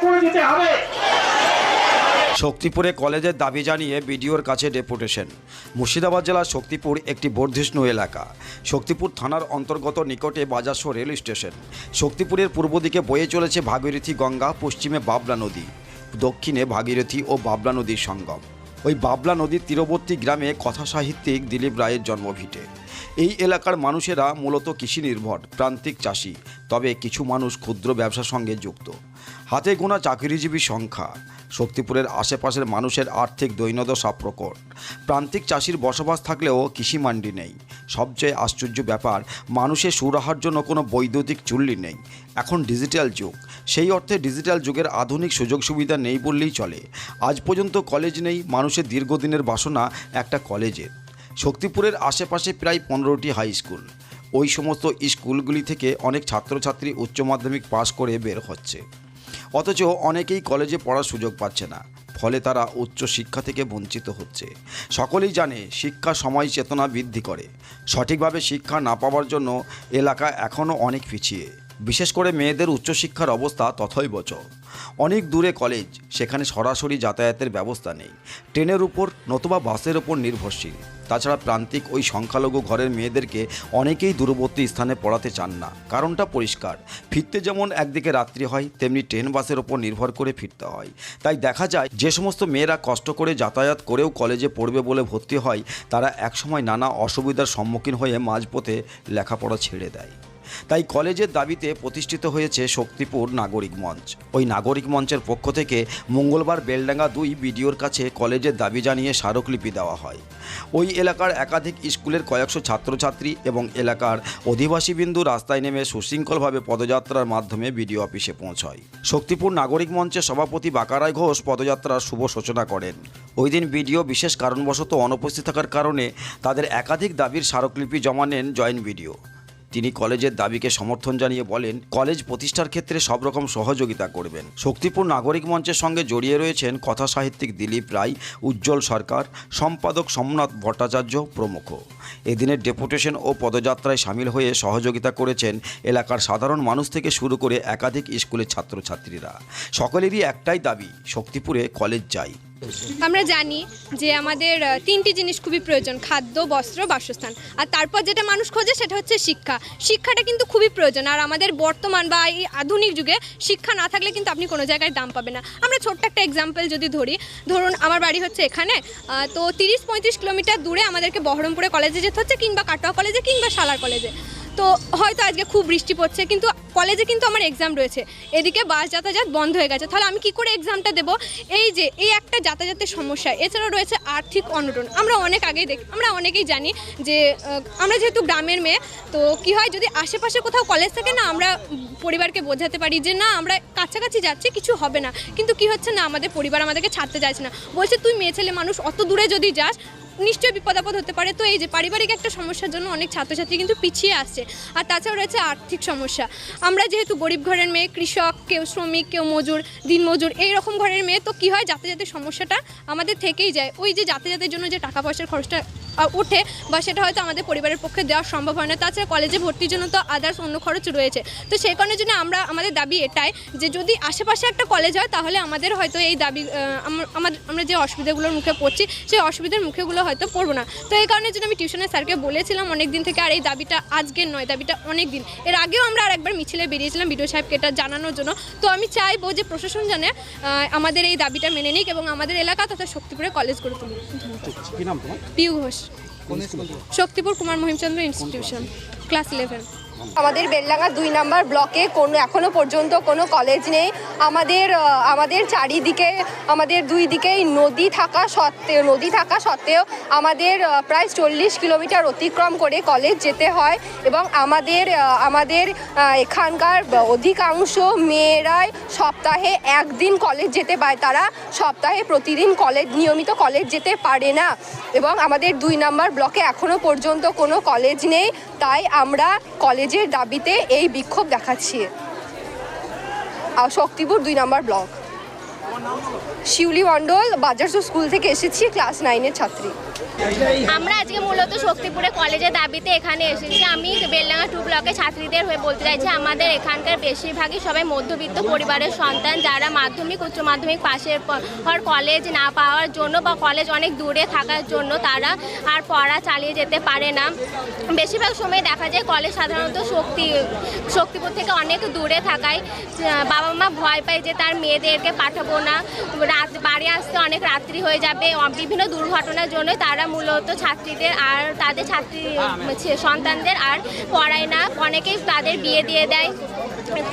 করে দিতে হবে। শক্তিপুরে কলেজের দাবি জানিয়ে বিডিওর কাছে ডেপুটেশন। মুর্শিদাবাদ জেলার শক্তিপুর একটি বর্ধিষ্ণু এলাকা। শক্তিপুর থানার অন্তর্গত নিকটে বাজারশো রেল স্টেশন। শক্তিপুরের পূর্ব দিকে বয়ে চলেছে ভাগীরথী গঙ্গা, পশ্চিমে বাবলা নদী। দক্ষিণে ভাগীরথী ও বাবলা নদীর সঙ্গম। ওই বাবলা নদীর তীরবর্তী গ্রামে কথা সাহিত্যিক দিলীপ রায়ের জন্মভিটে। এই এলাকার মানুষেরা মূলত কৃষি নির্ভর, প্রান্তিক চাষি, তবে কিছু মানুষ ক্ষুদ্র ব্যবসার সঙ্গে যুক্ত। হাতে গোনা চাকরিজীবী সংখ্যা। শক্তিপুরের আশেপাশের মানুষের আর্থিক দৈন্যদশা প্রকট প্রান্তিক চাষির বসবাস থাকলেও কৃষি মান্ডি নেই। সবচেয়ে আশ্চর্য ব্যাপার, মানুষের সুরাহার জন্য কোনো বৈদ্যুতিক চুল্লি নেই। এখন ডিজিটাল যুগ। সেই অর্থে ডিজিটাল যুগের আধুনিক সুযোগ সুবিধা নেই বললেই চলে। আজ পর্যন্ত কলেজ নেই, মানুষের দীর্ঘদিনের বাসনা একটা কলেজের। শক্তিপুরের আশেপাশে প্রায় পনেরোটি হাই স্কুল। ওই সমস্ত স্কুলগুলি থেকে অনেক ছাত্রছাত্রী উচ্চ মাধ্যমিক পাশ করে বের হচ্ছে। অথচ অনেকেই কলেজে পড়ার সুযোগ পাচ্ছে না। ফলে তারা উচ্চ শিক্ষা থেকে বঞ্চিত হচ্ছে। সকলেই জানে শিক্ষা সময় চেতনা বৃদ্ধি করে। সঠিকভাবে শিক্ষা না পাওয়ার জন্য এলাকা এখনও অনেক পিছিয়ে। বিশেষ করে মেয়েদের উচ্চশিক্ষার অবস্থা তথৈবচ অনেক দূরে কলেজ সেখানে সরাসরি যাতায়াতের ব্যবস্থা নেই। ট্রেনের উপর নতুবা বাসের ওপর নির্ভরশীল। তাছাড়া প্রান্তিক ওই সংখ্যালঘু ঘরের মেয়েদেরকে অনেকেই দূরবর্তী স্থানে পড়াতে চান না। কারণটা পরিষ্কার। ফিরতে যেমন একদিকে রাত্রি হয়, তেমনি ট্রেন বাসের ওপর নির্ভর করে ফিরতে হয়। তাই দেখা যায়, যে সমস্ত মেয়েরা কষ্ট করে যাতায়াত করেও কলেজে পড়বে বলে ভর্তি হয়, তারা একসময় নানা অসুবিধার সম্মুখীন হয়ে মাঝপথে লেখাপড়া ছেড়ে দেয়। তাই কলেজের দাবিতে প্রতিষ্ঠিত হয়েছে শক্তিপুর নাগরিক মঞ্চ। ওই নাগরিক মঞ্চের পক্ষ থেকে মঙ্গলবার বেলডাঙ্গা দুই বিডিওর কাছে কলেজের দাবি জানিয়ে স্মারকলিপি দেওয়া হয়। ওই এলাকার একাধিক স্কুলের কয়েকশো ছাত্রছাত্রী এবং এলাকার অধিবাসীবিন্দু রাস্তায় নেমে সুশৃঙ্খলভাবে পদযাত্রার মাধ্যমে বিডিও অফিসে পৌঁছয়। শক্তিপুর নাগরিক মঞ্চের সভাপতি বাকারায় ঘোষ পদযাত্রার শুভ সূচনা করেন। ওই দিন বিডিও বিশেষ কারণবশত অনুপস্থিত থাকার কারণে তাদের একাধিক দাবির স্মারকলিপি জমা নেন জয়েন্ট বিডিও। তিনি কলেজের দাবিকে সমর্থন জানিয়ে বলেন, কলেজ প্রতিষ্ঠার ক্ষেত্রে সব রকম সহযোগিতা করবেন। শক্তিপুর নাগরিক মঞ্চের সঙ্গে জড়িয়ে রয়েছেন কথা সাহিত্যিক দিলীপ রায়, উজ্জ্বল সরকার, সম্পাদক সোমনাথ ভট্টাচার্য প্রমুখ। এদিনের ডেপুটেশন ও পদযাত্রায় সামিল হয়ে সহযোগিতা করেছেন এলাকার সাধারণ মানুষ থেকে শুরু করে একাধিক স্কুলের ছাত্রছাত্রীরা। সকলেরই একটাই দাবি, শক্তিপুরে কলেজ চাই আমরা জানি যে আমাদের তিনটি জিনিস খুবই প্রয়োজন, খাদ্য, বস্ত্র, বাসস্থান। আর তারপর যেটা মানুষ খোঁজে সেটা হচ্ছে শিক্ষা। শিক্ষাটা কিন্তু খুবই প্রয়োজন। আর আমাদের বর্তমান বা এই আধুনিক যুগে শিক্ষা না থাকলে কিন্তু আপনি কোনো জায়গায় দাম পাবেন না। আমরা ছোট্ট একটা এক্সাম্পল যদি ধরি, ধরুন আমার বাড়ি হচ্ছে এখানে তো তিরিশ পঁয়ত্রিশ কিলোমিটার দূরে আমাদেরকে বহরমপুরে কলেজে যেতে হচ্ছে কিংবা কাটোয়া কলেজে কিংবা সালার কলেজে তো হয়তো আজকে খুব বৃষ্টি পড়ছে, কিন্তু কলেজে কিন্তু আমার এক্সাম রয়েছে। এদিকে বাস যাতায়াত বন্ধ হয়ে গেছে। তাহলে আমি কি করে এক্সামটা দেবো? এই যে, এই একটা যাতায়াতের সমস্যা। এছাড়াও রয়েছে আর্থিক অনটন। আমরা অনেক আগেই দেখি, আমরা অনেকেই জানি যে আমরা যেহেতু গ্রামের মেয়ে, তো কি হয় যদি আশেপাশে কোথাও কলেজ থাকে না, আমরা পরিবারকে বোঝাতে পারি যে, না, আমরা কাছাকাছি যাচ্ছি, কিছু হবে না। কিন্তু কি হচ্ছে না, আমাদের পরিবার আমাদেরকে ছাড়তে চাইছে না। বলছে, তুই মেয়ে ছেলে মানুষ, অত দূরে যদি যাস নিশ্চয়ই বিপদাপদ হতে পারে। তো এই যে পারিবারিক একটা সমস্যার জন্য অনেক ছাত্রছাত্রী কিন্তু পিছিয়ে আসছে আর তাছাড়াও রয়েছে আর্থিক সমস্যা। আমরা যেহেতু গরিব ঘরের মেয়ে, কৃষক, কেউ শ্রমিক, কেউ মজুর, দিনমজুর, এই রকম ঘরের মেয়ে, তো কী হয় যাতায়াতের সমস্যাটা আমাদের থেকেই যায়। ওই যে যাতায়াতের জন্য যে টাকা পয়সার খরচটা ওঠে বা সেটা হয়তো আমাদের পরিবারের পক্ষে দেওয়া সম্ভব হয় না। তাছাড়া কলেজে ভর্তির জন্য তো আদার্স অন্য খরচ রয়েছে। তো সেই কারণের জন্য আমরা আমাদের দাবি এটাই যে যদি আশেপাশে একটা কলেজ হয় তাহলে আমাদের হয়তো এই দাবি আহ, আম- আমাদের আমরা যে অসুবিধাগুলোর মুখে পড়ছি সেই অসুবিধার মুখেগুলো হয়তো পড়ব না। তো এই কারণের জন্য আমি টিউশনের স্যারকে বলেছিলাম অনেক দিন থেকে আর এই দাবিটা আজকের নয় দাবিটা অনেক দিন। এর আগেও আমরা আর একবার মিছিলে বেরিয়েছিলাম বিডিও সাহেবকে এটা জানানোর জন্য। তো আমি চাইব যে প্রশাসন জানে আমাদের এই দাবিটা মেনে নিক এবং আমাদের এলাকা তথা শক্তিপুরে কলেজ করে তুলুক। তোমার? Piu Ghosh. Shaktipur Kumar Mahimchandra institution class eleven আমাদের বেলডাঙ্গা দুই নাম্বার ব্লকে কোনো এখনও পর্যন্ত কোনো কলেজ নেই। আমাদের আমাদের চারিদিকে, আমাদের দুই দিকেই নদী থাকা সত্ত্বেও, নদী থাকা সত্ত্বেও আমাদের প্রায় চল্লিশ কিলোমিটার অতিক্রম করে কলেজ যেতে হয় এবং আমাদের আমাদের এখানকার অধিকাংশ মেয়েরাই সপ্তাহে একদিন কলেজ যেতে পায়। তারা সপ্তাহে প্রতিদিন কলেজ নিয়মিত কলেজ যেতে পারে না এবং আমাদের দুই নাম্বার ব্লকে এখনও পর্যন্ত কোনো কলেজ নেই। তাই আমরা কলেজের দাবিতে এই বিক্ষোভ দেখাচ্ছি। শক্তিপুর দুই নম্বর ব্লক। শিউলি মণ্ডল, বাজারস স্কুল থেকে এসেছি, ক্লাস নাইনের ছাত্রী। আমরা আজকে মূলত শক্তিপুরে কলেজের দাবিতে এখানে এসেছি। আমি বেলডাঙ্গা টু ব্লকে ছাত্রীদের হয়ে বলতে চাইছি, আমাদের এখানকার বেশিরভাগই সবাই মধ্যবিত্ত পরিবারের সন্তান, যারা মাধ্যমিক, উচ্চ মাধ্যমিক পাশের পর কলেজ না পাওয়ার জন্য বা কলেজ অনেক দূরে থাকার জন্য তারা আর পড়া চালিয়ে যেতে পারে না। বেশিরভাগ সময় দেখা যায় কলেজ সাধারণত শক্তি, শক্তিপুর থেকে অনেক দূরে থাকায় বাবা মা ভয় পায় যে তার মেয়েদেরকে পাঠাবো না রাত, বাড়ি আসতে অনেক রাত্রি হয়ে যাবে। বিভিন্ন দুর্ঘটনার জন্য তারা মূলত ছাত্রীদের আর তাদের ছাত্রী সন্তানদের আর পড়ায় না। অনেকেই তাদের বিয়ে দিয়ে দেয়।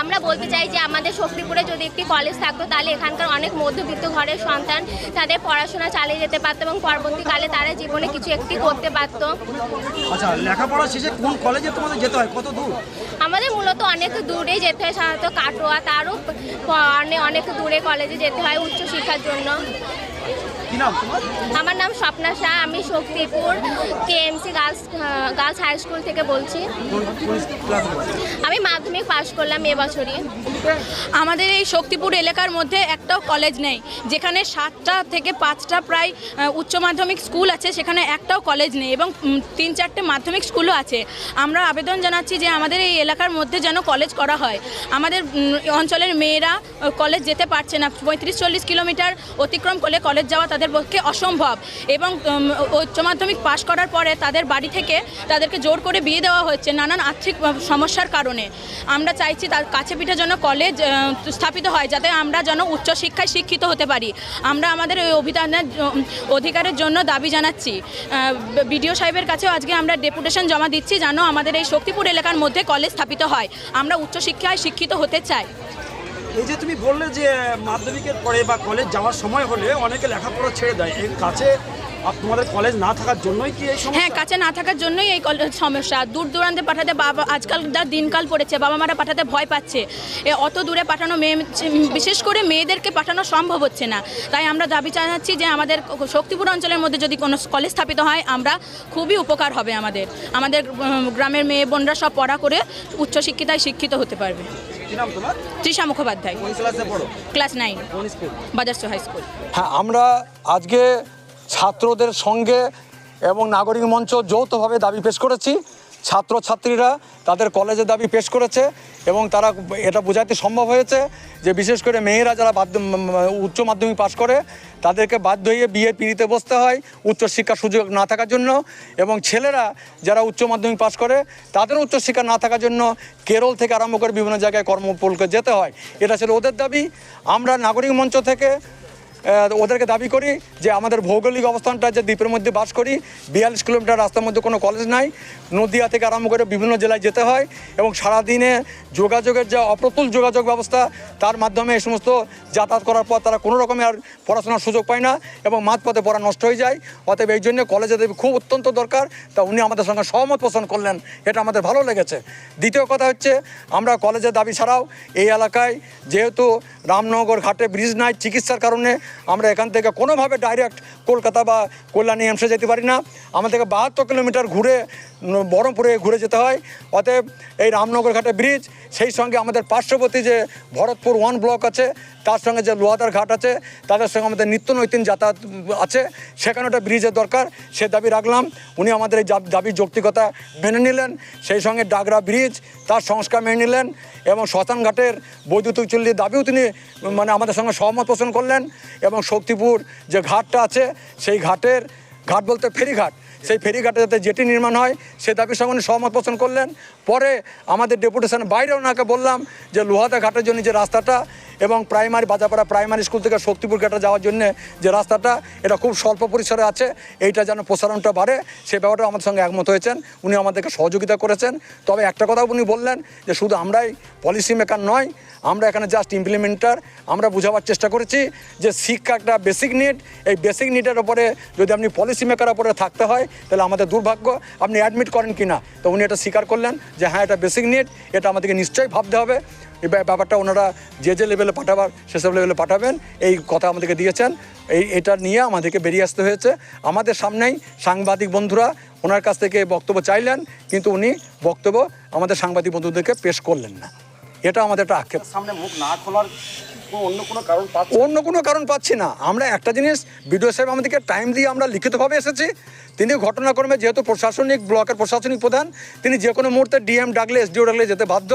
আমরা বলতে চাই যে আমাদের শক্তিপুরে যদি একটি কলেজ থাকতো তাহলে এখানকার অনেক মধ্যবিত্ত ঘরের সন্তান তাদের পড়াশোনা চালিয়ে যেতে পারতো এবং পরবর্তীকালে তারা জীবনে কিছু একটি করতে পারতো। আচ্ছা লেখাপড়া শেষে কোন কলেজে তোমাদের যেতে হয়? কত দূর? আমাদের মূলত অনেক দূরে যেতে হয় সাধারণত কাটোয়া তারও অনেক দূরে কলেজে যেতে হয় উচ্চশিক্ষার জন্য। আমার নাম স্বপ্না শাহ আমি Shaktipur KMC girls girls high school থেকে বলছি। আমি মাধ্যমিক পাশ করলাম এবছরই। আমাদের এই শক্তিপুর এলাকার মধ্যে একটাও কলেজ নেই যেখানে সাতটা থেকে পাঁচটা প্রায় উচ্চ মাধ্যমিক স্কুল আছে সেখানে একটাও কলেজ নেই এবং তিন চারটে মাধ্যমিক স্কুলও আছে। আমরা আবেদন জানাচ্ছি যে আমাদের এই এলাকার মধ্যে যেন কলেজ করা হয়। আমাদের অঞ্চলের মেয়েরা কলেজ যেতে পারছে না। পঁয়ত্রিশ চল্লিশ কিলোমিটার অতিক্রম করলে কলেজ যাওয়া তাদের পক্ষে অসম্ভব এবং উচ্চ মাধ্যমিক পাশ করার পরে তাদের বাড়ি থেকে তাদেরকে জোর করে বিয়ে দেওয়া হচ্ছে নানান আর্থিক সমস্যার কারণে। আমরা চাইছি তার কাছে পিঠে যেন কলেজ স্থাপিত হয়, যাতে আমরা যেন উচ্চশিক্ষায় শিক্ষিত হতে পারি। আমরা আমাদের ওই অভিধানের অধিকারের জন্য দাবি জানাচ্ছি। বিডিও সাহেবের কাছেও আজকে আমরা ডেপুটেশন জমা দিচ্ছি যেন আমাদের এই শক্তিপুর এলাকার মধ্যে কলেজ স্থাপিত হয়। আমরা উচ্চশিক্ষায় শিক্ষিত হতে চাই। এই যে তুমি বললে যে মাধ্যমিকের পরে বা কলেজ যাওয়ার সময় হলে অনেকে লেখাপড়া ছেড়ে দেয়। এর কাছে তোমাদের কলেজ না থাকার জন্যই কি এই হ্যাঁ কাছে না থাকার জন্যই এই কলেজ সমস্যা। দূর দূরান্তে পাঠাতে বাবা আজকাল যা দিনকাল পড়েছে, বাবা মারা পাঠাতে ভয় পাচ্ছে। এ অত দূরে পাঠানো মেয়ে বিশেষ করে মেয়েদেরকে পাঠানো সম্ভব হচ্ছে না। তাই আমরা দাবি জানাচ্ছি যে আমাদের শক্তিপুর অঞ্চলের মধ্যে যদি কোনো কলেজ স্থাপিত হয়, আমরা খুবই উপকার হবে আমাদের। আমাদের গ্রামের মেয়ে বোনরা সব পড়া করে উচ্চশিক্ষিতায় শিক্ষিত হতে পারবে। কি নাম তোমার? তৃষা মুখোপাধ্যায়। কোন ক্লাসে পড়ো? ক্লাস নাইন কোন স্কুল বাজারসো হাই স্কুল হ্যাঁ আমরা আজকে ছাত্রদের সঙ্গে এবং নাগরিক মঞ্চ যৌথভাবে দাবি পেশ করেছি। ছাত্রছাত্রীরা তাদের কলেজের দাবি পেশ করেছে। এবং তারা এটা বোঝাতে সম্ভব হয়েছে যে বিশেষ করে মেয়েরা যারা বাধ্য উচ্চ মাধ্যমিক পাশ করে, তাদেরকে বাধ্য হয়ে বিয়ে পিড়িতে বসতে হয় উচ্চশিক্ষার সুযোগ না থাকার জন্য। এবং ছেলেরা যারা উচ্চ মাধ্যমিক পাশ করে, তাদের উচ্চশিক্ষা না থাকার জন্য কেরল থেকে আরম্ভ করে বিভিন্ন জায়গায় কর্মপলকে যেতে হয়। এটা ছিল ওদের দাবি। আমরা নাগরিক মঞ্চ থেকে ওদেরকে দাবি করি যে আমাদের ভৌগোলিক অবস্থানটা যে দ্বীপের মধ্যে বাস করি, বিয়াল্লিশ কিলোমিটার রাস্তার মধ্যে কোনো কলেজ নাই, নদিয়া থেকে আরম্ভ করে বিভিন্ন জেলায় যেতে হয় এবং সারাদিনে যোগাযোগের যে অপ্রতুল যোগাযোগ ব্যবস্থা, তার মাধ্যমে এই সমস্ত যাতায়াত করার পর তারা কোনো রকমের আর পড়াশোনার সুযোগ পায় না এবং মাঝপথে পড়া নষ্ট হয়ে যায়। অতএব এই জন্য কলেজে দেবী খুব অত্যন্ত দরকার। তা উনি আমাদের সঙ্গে সহমত পোষণ করলেন, এটা আমাদের ভালো লেগেছে। দ্বিতীয় কথা হচ্ছে, আমরা কলেজের দাবি ছাড়াও এই এলাকায় যেহেতু রামনগর ঘাটে ব্রিজ নাই, চিকিৎসার কারণে আমরা এখান থেকে কোনোভাবে ডাইরেক্ট কলকাতা বা কল্যাণী এমসে যেতে পারি না। আমাদেরকে বাহাত্তর কিলোমিটার ঘুরে বহরমপুরে ঘুরে যেতে হয়। অতএব এই রামনগর ঘাটে ব্রিজ সেই সঙ্গে আমাদের পার্শ্ববর্তী যে ভরতপুর ওয়ান ব্লক আছে, তার সঙ্গে যে লোহাদার ঘাট আছে, তাদের সঙ্গে আমাদের নিত্য নৈতিন যাতায়াত আছে, সেখানে একটা ব্রিজের দরকার। সে দাবি রাখলাম, উনি আমাদের এই দাব- দাবির যৌক্তিকতা মেনে নিলেন। সেই সঙ্গে ডাগরা ব্রিজ তার সংস্কার মেনে নিলেন এবং শ্মশানঘাটের বৈদ্যুতিক চুল্লির দাবিও তিনি মানে আমাদের সঙ্গে সহমত পোষণ করলেন এবং শক্তিপুর যে ঘাটটা আছে, সেই ঘাটের ঘাট বলতে ফেরিঘাট। সেই ফেরিঘাটে যাতে জেটি নির্মাণ হয়, সে দাবির সঙ্গে সহমত পোষণ করলেন। পরে আমাদের ডেপুটেশন বাইরেও ওনাকে বললাম যে, লোহাদা ঘাটের জন্য যে রাস্তাটা এবং প্রাইমারি, বাজাপাড়া প্রাইমারি স্কুল থেকে শক্তিপুর ঘাটে যাওয়ার জন্য যে রাস্তাটা, এটা খুব স্বল্প পরিসরে আছে, এইটা যেন প্রসারণটা বাড়ে, সে ব্যাপারটা আমাদের সঙ্গে একমত হয়েছেন। উনি আমাদেরকে সহযোগিতা করেছেন। তবে একটা কথা উনি বললেন যে, শুধু আমরাই পলিসি মেকার নয়, আমরা এখানে জাস্ট ইমপ্লিমেন্টার আমরা বোঝাবার চেষ্টা করেছি যে, শিক্ষা একটা বেসিক নিড এই বেসিক নিডের ওপরে যদি আপনি পলিসি মেকার ওপরে থাকতে হয়, তাহলে আমাদের দুর্ভাগ্য। আপনি অ্যাডমিট করেন কি না তো উনি এটা স্বীকার করলেন যে হ্যাঁ এটা বেসিক নিড এটা আমাদেরকে নিশ্চয়ই ভাবতে হবে। এই ব্যা- ব্যাপারটা ওনারা যে যে লেভেলে পাঠাবার, সেসব লেভেলে পাঠাবেন, এই কথা আমাদেরকে দিয়েছেন। এই, এটা নিয়ে আমাদেরকে বেরিয়ে আসতে হয়েছে। আমাদের সামনেই সাংবাদিক বন্ধুরা ওনার কাছ থেকে বক্তব্য চাইলেন, কিন্তু উনি বক্তব্য আমাদের সাংবাদিক বন্ধুদেরকে পেশ করলেন না। এটা আমাদের একটা আক্ষেপ। সামনে মুখ না খোলার অন্য কোনো কারণ পাচ্ছে অন্য কোনো কারণ পাচ্ছি না। আমরা একটা জিনিস, বিডিও সাহেব আমাদেরকে টাইম দিয়ে আমরা লিখিতভাবে এসেছি। তিনি ঘটনাক্রমে যেহেতু প্রশাসনিক ব্লকের প্রশাসনিক প্রধান, তিনি যে কোনো মুহূর্তে ডিএম ডাকলে এসডিও ডাকলে যেতে বাধ্য।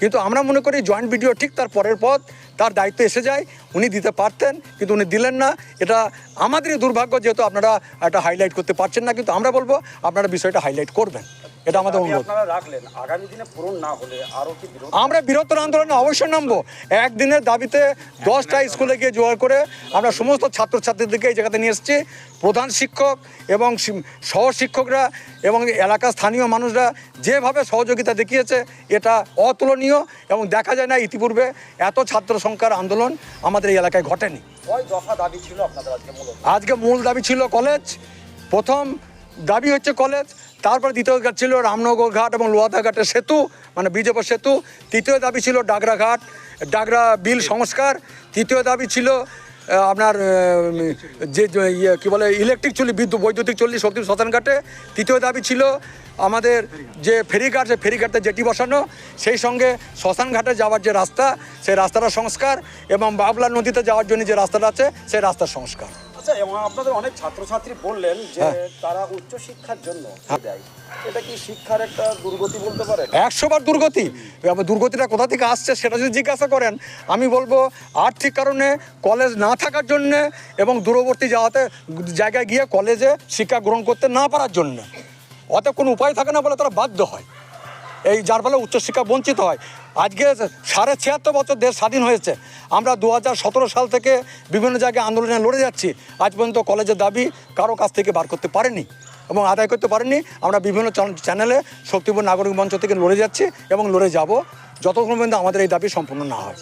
কিন্তু আমরা মনে করি জয়েন্ট বিডিও ঠিক তার পরের পথ, তার দায়িত্ব এসে যায়। উনি দিতে পারতেন, কিন্তু উনি দিলেন না। এটা আমাদেরই দুর্ভাগ্য, যেহেতু আপনারা একটা হাইলাইট করতে পারছেন না, কিন্তু আমরা বলব আপনারা বিষয়টা হাইলাইট করবেন। এটা আমাদের অনুরোধ। রাখলেন। আগামী দিনে পূরণ না হলে আরও কি আমরা বৃহত্তর আন্দোলনে অবশ্যই নামবো। একদিনের দাবিতে দশটা স্কুলে গিয়ে জোগাড় করে আমরা সমস্ত ছাত্রছাত্রীদেরকে এই জায়গাতে নিয়ে এসেছি। প্রধান শিক্ষক এবং সহ শিক্ষকরা এবং এলাকার স্থানীয় মানুষরা যেভাবে সহযোগিতা দেখিয়েছে এটা অতুলনীয় এবং দেখা যায় না ইতিপূর্বে এত ছাত্র সংখ্যার আন্দোলন আমাদের এই এলাকায় ঘটেনি। আজকে মূল দাবি ছিল কলেজ। প্রথম দাবি হচ্ছে কলেজ। তারপর দ্বিতীয় ঘাট ছিল রামনগর ঘাট এবং লোহাদা ঘাটের সেতু মানে বিজেপি সেতু। তৃতীয় দাবি ছিল ডাগরা ঘাট, ডাগরা বিল সংস্কার। তৃতীয় দাবি ছিল আপনার যে ইয়ে কী বলে, ইলেকট্রিক চুল্লি বিদ্যুৎ, বৈদ্যুতিক চল্লি শক্তি শ্মশান ঘাটে। তৃতীয় দাবি ছিল, আমাদের যে ফেরিঘাট সেই ফেরিঘাটে জেটি বসানো। সেই সঙ্গে শ্মশান ঘাটে যাওয়ার যে রাস্তা, সেই রাস্তাটার সংস্কার এবং বাবলা নদীতে যাওয়ার জন্য যে রাস্তাটা আছে, সেই রাস্তার সংস্কার। আচ্ছা এবং আপনাদের অনেক ছাত্রছাত্রী বললেন যে হ্যাঁ। তারা উচ্চ শিক্ষার জন্য দেয়। এটা কি শিক্ষার একটা দুর্গতি বলতে পারে একশো বার দুর্গতি। এবার দুর্গতিটা কোথা থেকে আসছে সেটা যদি জিজ্ঞাসা করেন আমি বলব আর্থিক কারণে কলেজ না থাকার জন্যে এবং দূরবর্তী যাওয়াতে জায়গায় গিয়ে কলেজে শিক্ষা গ্রহণ করতে না পারার জন্য। অতএব কোনো উপায় থাকে না বলে তারা বাধ্য হয়। এই যার ফলে উচ্চশিক্ষা বঞ্চিত হয়। আজকে সাড়ে ছিয়াত্তর বছর দেশ স্বাধীন হয়েছে। আমরা দু হাজার সতেরো সাল থেকে বিভিন্ন জায়গায় আন্দোলনে লড়ে যাচ্ছি। আজ পর্যন্ত কলেজের দাবি কারও কাছ থেকে বার করতে পারেনি এবং আদায় করতে পারেনি আমরা বিভিন্ন চ্যান- চ্যানেলে শক্তিপুর নাগরিক মঞ্চ থেকে লড়ে যাচ্ছি এবং লড়ে যাব। যতক্ষণ পর্যন্ত আমাদের এই দাবি সম্পূর্ণ না হয়।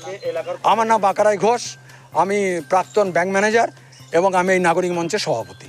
আমার নাম বাকারাই ঘোষ। আমি প্রাক্তন ব্যাংক ম্যানেজার এবং আমি এই নাগরিক মঞ্চের সভাপতি।